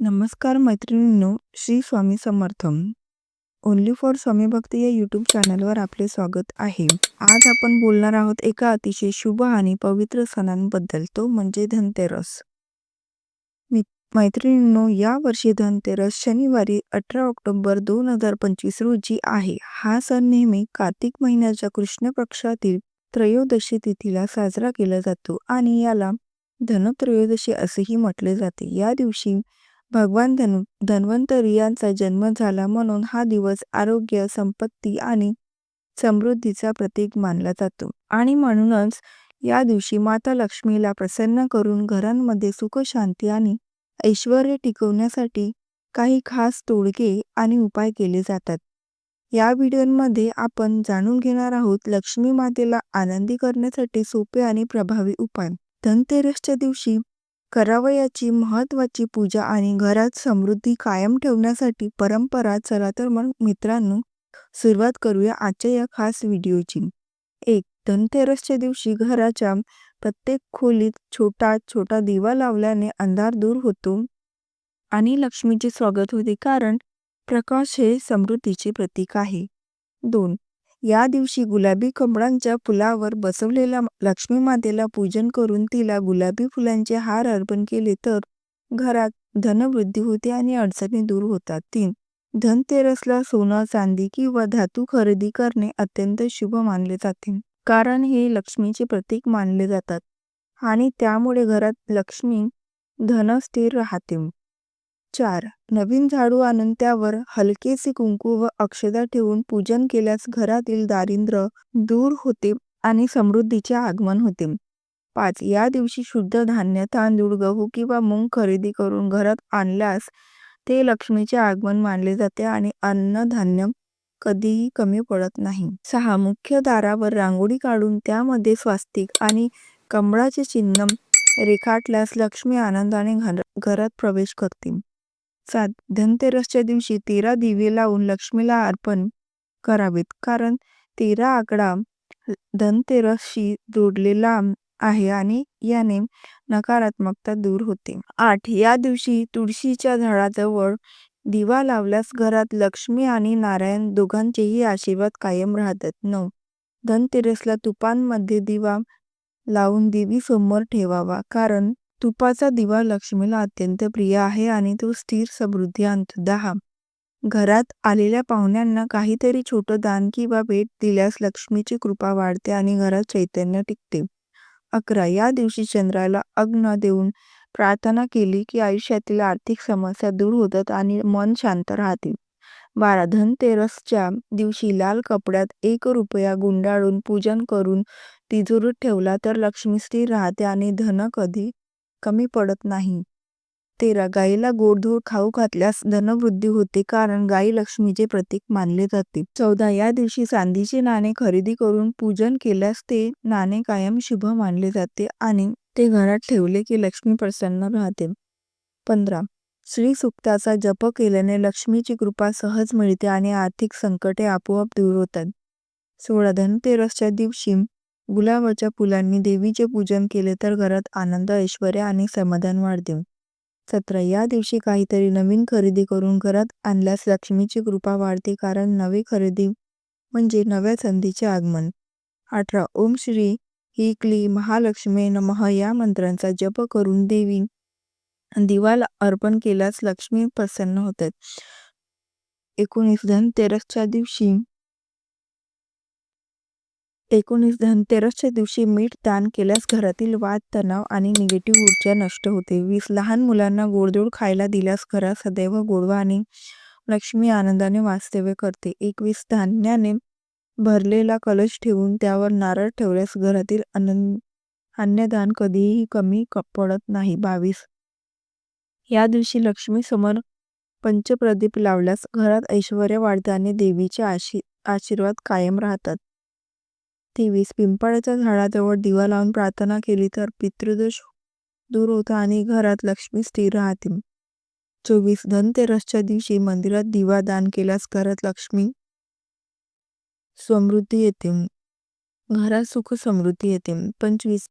नमस्कार मैत्रिणींनो Shri Swami Samarth only for Swami भक्ती या यूट्यूब चॅनलवर आपले स्वागत आहे. आज आपण बोलणार आहोत एका अतिशय शुभ आणि पवित्र सणांबद्दल तो म्हणजे धनतेरस. मैत्रिणींनो या वर्षी धनतेरस शनिवारी अठरा ऑक्टोबर दोन हजार पंचवीस रोजी आहे. हा सण नेहमी कार्तिक महिन्याच्या कृष्ण पक्षातील त्रयोदशी तिथीला साजरा केला जातो आणि याला धनत्रयोदशी असेही म्हटले जाते. या दिवशी भगवान धन धन्वंतरी यांचा जन्म झाला म्हणून हा दिवस आरोग्य संपत्ती आणि समृद्धीचा प्रतीक मानला जातो. आणि म्हणूनच या दिवशी माता लक्ष्मीला प्रसन्न करून घरांमध्ये सुख शांती आणि ऐश्वर टिकवण्यासाठी काही खास तोडगे आणि उपाय केले जातात. या व्हिडिओमध्ये आपण जाणून घेणार आहोत लक्ष्मी मातेला आनंदी करण्यासाठी सोपे आणि प्रभावी उपाय. धनतेरसच्या दिवशी करावयाची महत्वाची पूजा आणि घरात समृद्धी कायम ठेवण्यासाठी परंपरा चला तर मग मित्रांनो सुरुवात करूया आजच्या या खास व्हिडिओची. एक धनतेरसच्या दिवशी घराच्या प्रत्येक खोलीत छोटा छोटा दिवा लावल्याने अंधार दूर होतो आणि लक्ष्मीचे स्वागत होते कारण प्रकाश हे समृद्धीचे प्रतीक आहे. दोन या दिवशी गुलाबी कमळांच्या फुलावर बसवलेल्या लक्ष्मी मातेला पूजन करून तिला गुलाबी फुलांचे हार अर्पण केले तर घरात धनवृद्धी होते आणि अडचणी दूर होतात. तीन धनतेरसला सोनं चांदी किंवा धातू खरेदी करणे अत्यंत शुभ मानले जाते कारण हे लक्ष्मीचे प्रतीक मानले जातात आणि त्यामुळे घरात लक्ष्मी धन स्थिर राहते. चार. नवीन झाडू आणून त्यावर हलकेसे कुंकू व अक्षदा ठेवून पूजन केल्यास घरातील दारिद्र्य दूर होते आणि समृद्धीचे आगमन होते. पाच. या दिवशी शुद्ध धान्य तांदूळ गहू किंवा मूग खरेदी करून घरात आणल्यास ते लक्ष्मीचे आगमन मानले जाते आणि अन्नधान्य कधीही कमी पडत नाही. सहा. मुख्य दारावर रांगोळी काढून त्यामध्ये स्वास्तिक आणि कमळाचे चिन्ह रेखाटल्यास लक्ष्मी आनंदाने घरात प्रवेश करते. सात धनतेरसच्या दिवशी तेरा दिवे लावून लक्ष्मीला अर्पण करावेत. कारण तेरा आकडा धनतेरसशी जोडलेला आहे आणि याने नकारात्मकता दूर होते. आठ या दिवशी तुळशीच्या झाडाजवळ दिवा लावल्यास घरात लक्ष्मी आणि नारायण दोघांचेही आशीर्वाद कायम राहतात. नऊ धनतेरसला तुपांमध्ये दिवा लावून देवी समोर ठेवावा. कारण तुपाचा दिवा लक्ष्मीला अत्यंत प्रिय आहे आणि तो स्थिर समृद्धी आणतो दहा घरात आलेल्या पाहुण्यांना काहीतरी छोटं दान किंवा भेट दिल्यास लक्ष्मीची कृपा वाढते आणि घरात चैतन्य टिकते. अकरा या दिवशी चंद्राला अग्न देऊन प्रार्थना केली की आयुष्यातील आर्थिक समस्या दूर होतात आणि मन शांत राहते. बारा धनतेरसच्या दिवशी लाल कपड्यात एक रुपया गुंडाळून पूजन करून तिजोरीत ठेवला तर लक्ष्मी स्थिर राहते आणि धन कधी कमी पडत नाही. तेरा. गाईला गोडधोड खाऊ घातल्यास धनवृद्धी होते कारण गाई लक्ष्मीचे प्रतीक मानले जाते. चौदा. या दिवशी चांदीचे नाणे खरेदी करून पूजन केल्यास ते नाणे कायम शुभ मानले जाते आणि ते घरात ठेवले की लक्ष्मी प्रसन्न राहते. पंधरा. श्री सुक्ताचा जप केल्याने लक्ष्मीची कृपा सहज मिळते आणि आर्थिक संकटे आपोआप दूर होतात. सोळा. धनतेरसच्या दिवशी गुलाबाच्या फुलांनी देवीचे पूजन केले तर घरात आनंद ऐश्वर आणि समाधान वाढते. सतरा या दिवशी काहीतरी नवीन खरेदी करून घरात आणल्यास लक्ष्मीची कृपा वाढते कारण नवी खरेदी म्हणजे नव्या संधीचे आगमन. अठरा ओम श्री ही क्ली महालक्ष्मी नमः या मंत्रांचा जप करून देवी दिवाला अर्पण केल्यास लक्ष्मी प्रसन्न होतात. एकोणीस धनतेरसच्या दिवशी एकोणीस धनतेरसच्या दिवशी मीठ दान केल्यास घरातील वाद तणाव आणि निगेटिव्ह ऊर्जा नष्ट होते. वीस लहान मुलांना गोडधोड खायला दिल्यास घरात सदैव गोडवा आणि लक्ष्मी आनंदाने वास्तव्य करते. एकवीस धान्याने भरलेला कलश ठेवून त्यावर नारळ ठेवल्यास घरातील आनंद अन्नदान कधीही कमी पडत नाही. बावीस या दिवशी लक्ष्मी समोर पंचप्रदीप लावल्यास घरात ऐश्वर वाढते आणि देवीचे आशी आशीर्वाद कायम राहतात. तेवीस. पिंपळाच्या झाडाजवळ दिवा लावून प्रार्थना केली तर पितृदोष दूर होता आणि घरात लक्ष्मी स्थिर राहते. चोवीस. धनतेरसच्या दिवशी मंदिरात दिवा दान केल्यास घरात लक्ष्मी समृद्धी येते. घरात सुख समृद्धी येते. पंचवीस.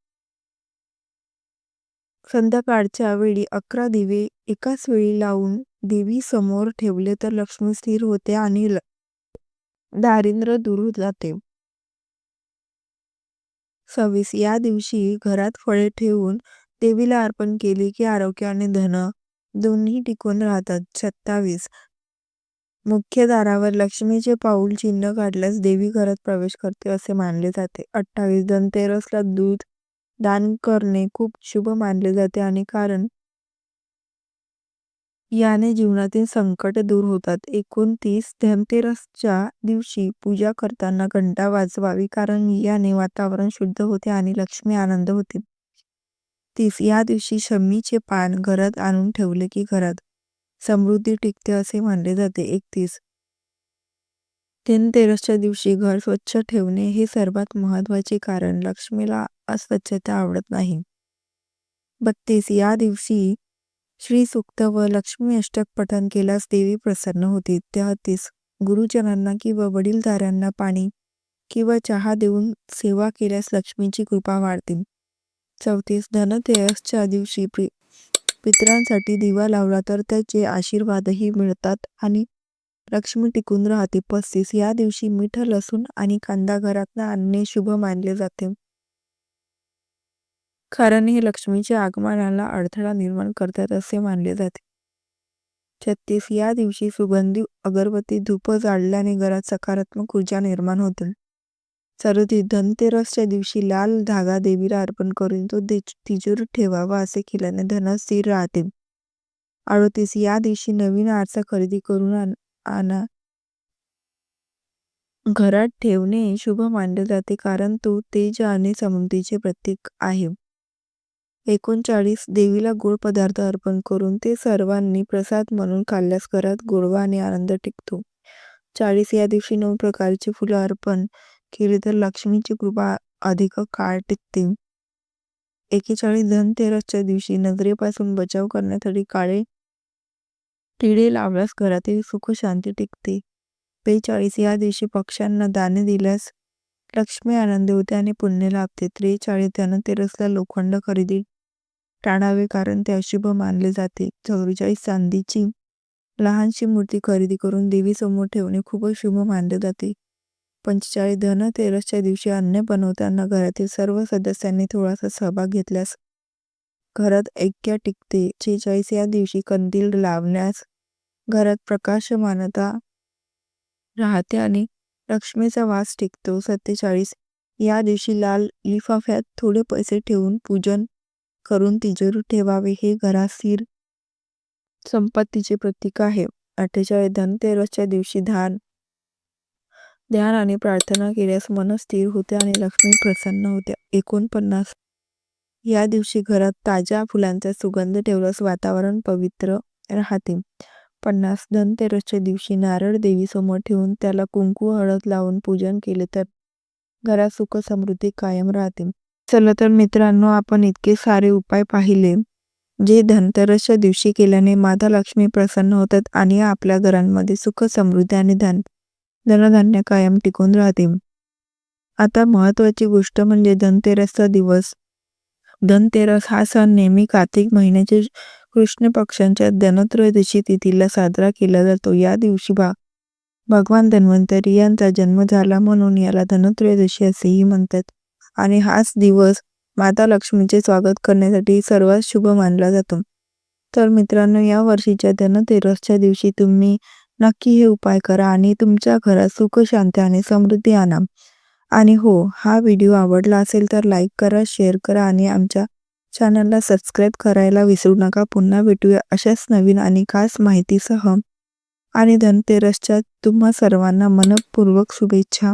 संध्याकाळच्या वेळी अकरा दिवे एकाच वेळी लावून देवी समोर ठेवले तर लक्ष्मी स्थिर होते आणि दारिद्र्य दूर जाते. सव्वीस. या दिवशी घरात फळे ठेवून देवीला अर्पण केली की आरोग्य आणि धन दोन्ही टिकून राहतात. सत्तावीस. मुख्य दारावर लक्ष्मीचे पाऊल चिन्ह काढल्यास देवी घरात प्रवेश करते असे मानले जाते. अठ्ठावीस. धनतेरसला दूध दान करणे खूप शुभ मानले जाते आणि कारण याने जीवनातील संकट दूर होतात. एकोणतीस धनतेरसच्या दिवशी पूजा करताना घंटा वाजवावी कारण याने वातावरण शुद्ध होते आणि लक्ष्मी आनंद होते. तीस या दिवशी शमीचे पान घरात आणून ठेवले की घरात समृद्धी टिकते असे मानले जाते. एकतीस धनतेरसच्या दिवशी घर स्वच्छ ठेवणे हे सर्वात महत्त्वाचे कारण. लक्ष्मीला अस्वच्छता आवडत नाही. बत्तीस या दिवशी श्री सुक्त व लक्ष्मी अष्टक पठन केल्यास देवी प्रसन्न होती. तेहतीस गुरुजनांना किंवा वडीलधाऱ्यांना पाणी किंवा चहा देऊन सेवा केल्यास लक्ष्मीची कृपा वाढते. चौतीस धनतेरसच्या दिवशी पितरांसाठी दिवा लावला तर त्याचे आशीर्वादही मिळतात आणि लक्ष्मी टिकून राहते. पस्तीस या दिवशी मीठ लसूण आणि कांदा घरातनं आणणे शुभ मानले जाते. कारण हे लक्ष्मीच्या आगमनाला अडथळा निर्माण करतात असे मानले जाते. छत्तीस या दिवशी सुगंधी अगरबत्ती धूप जाळल्याने घरात सकारात्मक ऊर्जा निर्माण होते. सदतीस धनतेरसच्या दिवशी लाल धागा देवीला अर्पण करून तो तिजूर ठेवावा असे केल्याने धन स्थिर राहते. अडोतीस या दिवशी नवीन आरसा खरेदी करून आणा. घरात ठेवणे शुभ मानले जाते कारण तो तेज आणि समृद्धीचे प्रतीक आहे. एकोणचाळीस देवीला गोड पदार्थ अर्पण करून ते सर्वांनी प्रसाद म्हणून खाल्ल्यास घरात गोडवा आणि आनंद टिकतो. चाळीस या दिवशी नऊ प्रकारची फुलं अर्पण केली तर लक्ष्मीची कृपा अधिक काळ टिकते. एकेचाळीस धनतेरसच्या दिवशी नजरेपासून बचाव करण्यासाठी काळे टिळे लावल्यास घरातील सुख शांती टिकते. बेचाळीस या दिवशी पक्ष्यांना दाणे दिल्यास लक्ष्मी आनंद होते आणि पुण्य लाभते. त्रेचाळीस धनतेरसला लोखंड खरेदी टाळावे कारण ते अशुभ मानले जाते. चौवेचाळीस चांदीची लहानशी मूर्ती खरेदी करून देवीसमोर ठेवणे खूपच शुभ मानले जाते. पंचेचाळीस धनतेरसच्या दिवशी अन्न बनवताना घरातील सर्व सदस्यांनी थोडासा सहभाग घेतल्यास घरात ऐक्य टिकते. छेचाळीस या दिवशी कंदील लावण्यास घरात प्रकाशमानता राहते आणि लक्ष्मीचा वास टिकतो. सत्तेचाळीस या दिवशी लाल लिफाफ्यात थोडे पैसे ठेवून पूजन करून तिजोरी ठेवावे हे घरासीर संपत्तीचे प्रतीक आहे. अठ्ठेचाळीस धनतेरसच्या दिवशी ध्यान. ध्यान आणि प्रार्थना केल्यास मन स्थिर होते आणि लक्ष्मी प्रसन्न होते एकोणपन्नास. या दिवशी घरात ताज्या फुलांचा सुगंध ठेवल्यास वातावरण पवित्र राहते. पन्नास. धनतेरसच्या दिवशी नारळ देवी समोर ठेवून त्याला कुंकू हळद लावून पूजन केले तर घरात सुख समृद्धी कायम राहते. चला तर मित्रांनो आपण इतके सारे उपाय पाहिले जे धनतेरसच्या दिवशी केल्याने माता लक्ष्मी प्रसन्न होतात आणि आपल्या घरांमध्ये सुख समृद्धी आणि धन धनधान्य कायम टिकून राहते आता महत्वाची गोष्ट म्हणजे धनतेरसचा दिवस. धनतेरस हा सण नेहमी कार्तिक महिन्याच्या कृष्ण पक्षांच्या धनत्रयोदशी तिथीला साजरा केला जातो. या दिवशी बा भगवान धन्वंतरी यांचा जन्म झाला म्हणून याला धनत्रयोदशी असेही म्हणतात. आणि हाच दिवस माता लक्ष्मीचे स्वागत करण्यासाठी सर्वात शुभ मानला जातो. तर मित्रांनो या वर्षीच्या धनतेरसच्या दिवशी तुम्ही नक्की हे उपाय करा आणि तुमच्या घरात सुख शांती आणि समृद्धी आणा. आणि हो हा व्हिडिओ आवडला असेल तर लाईक करा शेअर करा आणि आमच्या चॅनलला सबस्क्राईब करायला विसरू नका. पुन्हा भेटूया अशाच नवीन आणि खास माहितीसह. आणि धनतेरसच्या तुम्हा सर्वांना मनपूर्वक शुभेच्छा.